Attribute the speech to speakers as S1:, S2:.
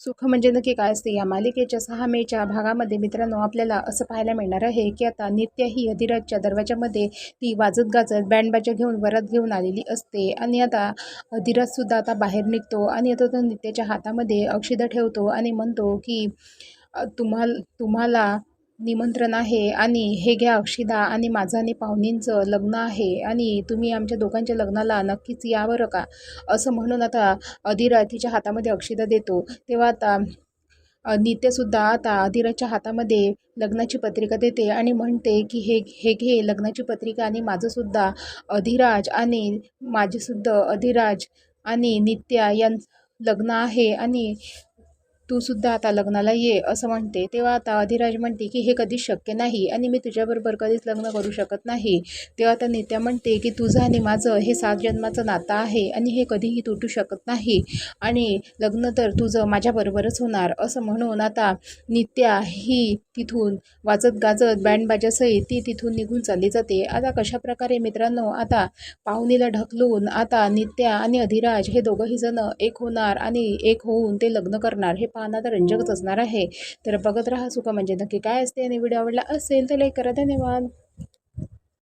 S1: सुख म्हणजे नक्की काय असते? या मालिकेच्या सहा मेच्या भागामध्ये मित्रांनो आपल्याला असं पाहायला मिळणार आहे की आता नित्य ही अधिराजच्या दरवाजामध्ये ती वाजत गाजत बँडबाजा घेऊन वरात घेऊन आलेली असते. आणि आता अधिराजसुद्धा आता बाहेर निघतो आणि आता तो नित्याच्या हातामध्ये औषधं ठेवतो आणि म्हणतो की तुम्हाला तुम्हाला निमंत्रण आहे आणि हे घ्या अक्षिदा आणि माझं आणि पाहुणींचं लग्न आहे आणि तुम्ही आमच्या दोघांच्या लग्नाला नक्कीच या बरं का? असं म्हणून आता अधिरा तिच्या हातामध्ये अक्षिदा देतो. तेव्हा आता नित्यसुद्धा आता अधिराजच्या हातामध्ये लग्नाची पत्रिका देते आणि म्हणते की हे हे घे लग्नाची पत्रिका आणि माझंसुद्धा अधिराज आणि माझेसुद्धा अधिराज आणि नित्या यां लग्न आहे आणि तू सुद्धा आता लग्नाला ये असं म्हणते. तेव्हा आता अधिराज म्हणते की हे कधीच शक्य नाही आणि मी तुझ्याबरोबर कधीच लग्न करू शकत नाही. तेव्हा आता नित्या म्हणते की तुझं आणि माझं हे सात जन्माचं नातं आहे आणि हे कधीही तुटू शकत नाही आणि लग्न तर तुझं माझ्याबरोबरच होणार. असं म्हणून आता नित्या ही तिथून वाजत गाजत बँडबाजासहित ती तिथून निघून चालली जाते. आता कशा प्रकारे मित्रांनो आता पाहुणीला ढकलून आता नित्या आणि अधिराज हे दोघंही जण एक होणार आणि एक होऊन ते लग्न करणार हे पाहणं तर रंजकच असणार आहे. तर बघत राहा सुख म्हणजे नक्की काय असते आणि व्हिडिओ आवडला असेल तर लाईक करा. धन्यवाद.